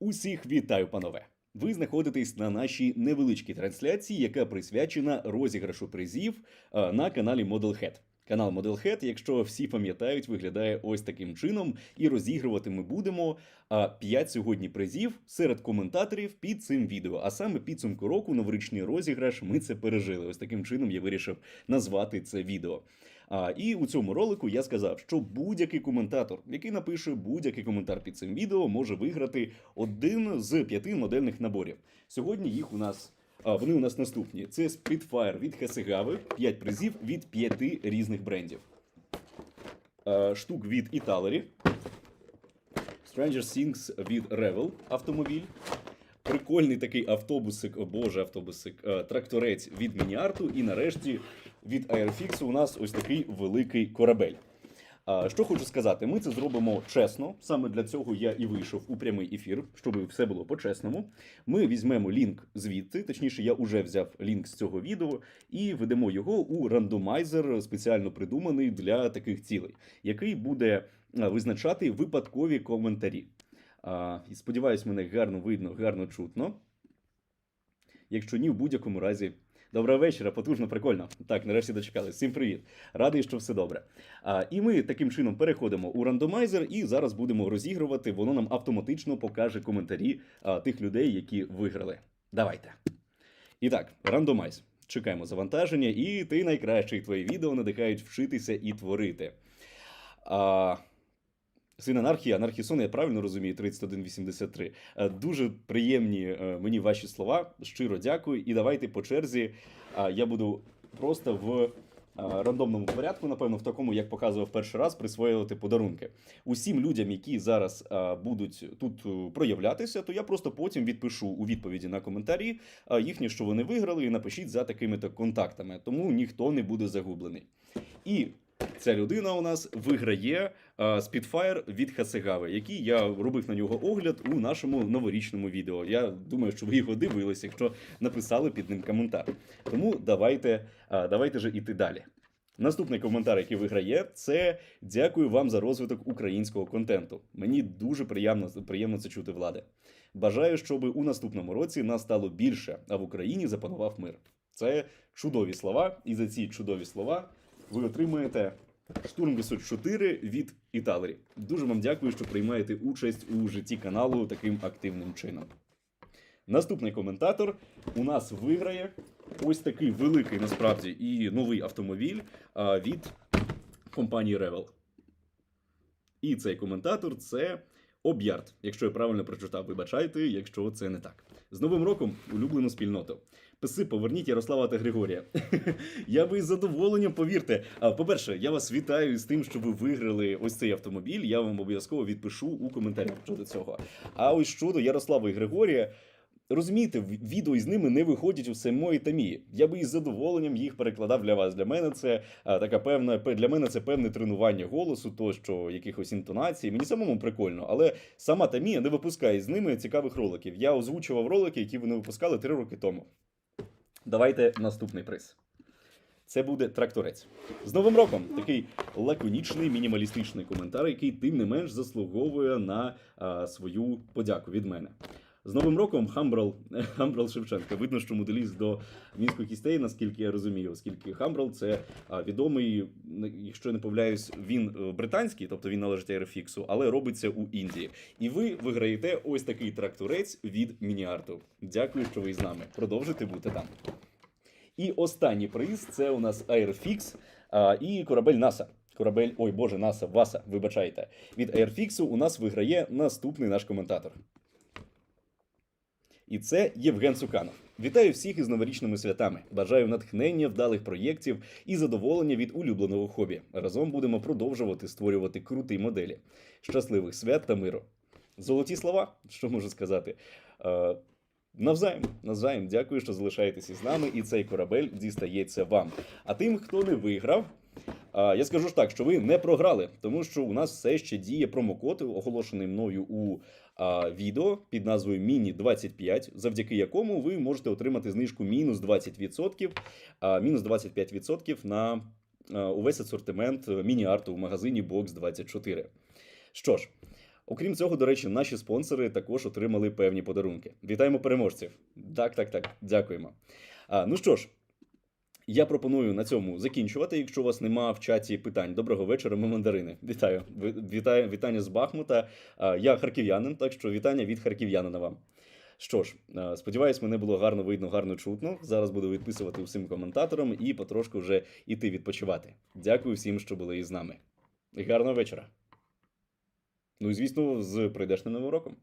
Усіх вітаю, панове! Ви знаходитесь на нашій невеличкій трансляції, яка присвячена розіграшу призів е, на каналі Modelhead. Канал Modelhead, якщо всі пам'ятають, виглядає ось таким чином, і розігрувати ми будемо 5 сьогодні призів серед коментаторів під цим відео. А саме підсумку року новорічний розіграш ми це пережили. Ось таким чином я вирішив назвати це відео. А, і у цьому ролику я сказав, що будь-який коментатор, який напише будь-який коментар під цим відео, може виграти один з п'яти модельних наборів. Сьогодні їх у нас. А, вони у нас наступні: це Spitfire від Хасегави, 5 призів від 5 різних брендів. Штук від Італері, Stranger Things від Revel автомобіль. Прикольний такий автобусик, о боже, автобусик, е, тракторець від Мініарту. І нарешті від Airfix у нас ось такий великий корабель. Що хочу сказати, ми це зробимо чесно. Саме для цього я і вийшов у прямий ефір, щоб все було по-чесному. Ми візьмемо лінк звідти, точніше, я вже взяв лінк з цього відео, і ведемо його у рандомайзер, спеціально придуманий для таких цілей, який буде визначати випадкові коментарі. Сподіваюсь, мене гарно видно, гарно чутно. Якщо ні, в будь-якому разі. Доброго вечора, потужно, прикольно. Так, нарешті дочекали. Всім привіт. Радий, що все добре. А, і ми таким чином переходимо у рандомайзер, і зараз будемо розігрувати. Воно нам автоматично покаже коментарі а, тих людей, які виграли. Давайте. І так, рандомайз. Чекаємо завантаження, і ти найкращий. Твої відео надихають вчитися і творити. А, Син анархії, анархісон, я правильно розумію, 3183. Е, Дуже приємні е, мені ваші слова. Щиро дякую. І давайте по черзі. Я буду просто в е, рандомному порядку, напевно, в такому, як показував перший раз, присвоювати подарунки. Усім людям, які зараз е, будуть тут е, проявлятися, то я просто потім відпишу у відповіді на коментарі е, їхні, що вони виграли, і напишіть за такими-то контактами. Тому ніхто не буде загублений. І Ця людина у нас виграє е, Spitfire від Хасегави, який я робив на нього огляд у нашому новорічному відео. Я думаю, що ви його дивилися, якщо написали під ним коментар. Тому давайте, е, давайте же іти далі. Наступний коментар, який виграє, це дякую вам за розвиток українського контенту. Мені дуже приємно, приємно це чути влади. Бажаю, щоб у наступному році нас стало більше, а в Україні запанував мир. Це чудові слова, і за ці чудові слова ви отримуєте штурм Височ 4 від Італері. Дуже вам дякую, що приймаєте участь у житті каналу таким активним чином. Наступний коментатор у нас виграє ось такий великий насправді і новий автомобіль від компанії Revel. І цей коментатор це Об'ярд. Якщо я правильно прочитав, вибачайте, якщо це не так. З Новим роком улюблену спільноту. Писи, поверніть Ярослава та Григорія. я би із задоволенням, повірте. А, По-перше, я вас вітаю з тим, що ви виграли ось цей автомобіль. Я вам обов'язково відпишу у коментарях щодо цього. А ось щодо Ярослава і Григорія. Розумієте, відео із ними не виходять у самої тамі. Я би із задоволенням їх перекладав для вас. Для мене це а, така певна для мене це певне тренування голосу, тощо якихось інтонацій. Мені самому прикольно, але сама Тамія не випускає з ними цікавих роликів. Я озвучував ролики, які вони випускали три роки тому. Давайте наступний приз. Це буде тракторець. З Новим роком такий лаконічний, мінімалістичний коментар, який тим не менш заслуговує на а, свою подяку від мене. З Новим роком Хамбрал, Хамбрал Шевченка. Видно, що моделіст до міської кістей, наскільки я розумію, оскільки Хамбрал це відомий, якщо я не помиляюсь, він е, британський, тобто він належить Airfix, але робиться у Індії. І ви виграєте ось такий тракторець від Мініарту. Дякую, що ви з нами. Продовжуйте бути там. І останній приз це у нас Airfix і корабель NASA. Корабель, ой Боже, NASA, Васа, вибачайте. Від Airfix у нас виграє наступний наш коментатор. І це Євген Цуканов. Вітаю всіх із новорічними святами. Бажаю натхнення, вдалих проєктів і задоволення від улюбленого хобі. Разом будемо продовжувати створювати круті моделі. Щасливих свят та миру. Золоті слова, що можу сказати. Е, Навзаєм, навзаєм, дякую, що залишаєтесь із нами, і цей корабель дістається вам. А тим, хто не виграв, я скажу ж так, що ви не програли, тому що у нас все ще діє промокод, оголошений мною у відео під назвою Міні 25, завдяки якому ви можете отримати знижку мінус 20%, а, мінус 25% на увесь асортимент міні-арту в магазині Box 24. Що ж, Окрім цього, до речі, наші спонсори також отримали певні подарунки. Вітаємо переможців. Так, так, так. Дякуємо. Ну що ж, я пропоную на цьому закінчувати. Якщо у вас нема в чаті питань, доброго вечора, ми мандарини. Вітаю. Вітаю, вітання з Бахмута. Я харків'янин, так що вітання від харків'янина вам. Що ж, сподіваюсь, мене було гарно видно, гарно чутно. Зараз буду відписувати всім коментаторам і потрошку вже іти відпочивати. Дякую всім, що були із нами. Гарного вечора. Ну і звісно, з прийдешним новим роком.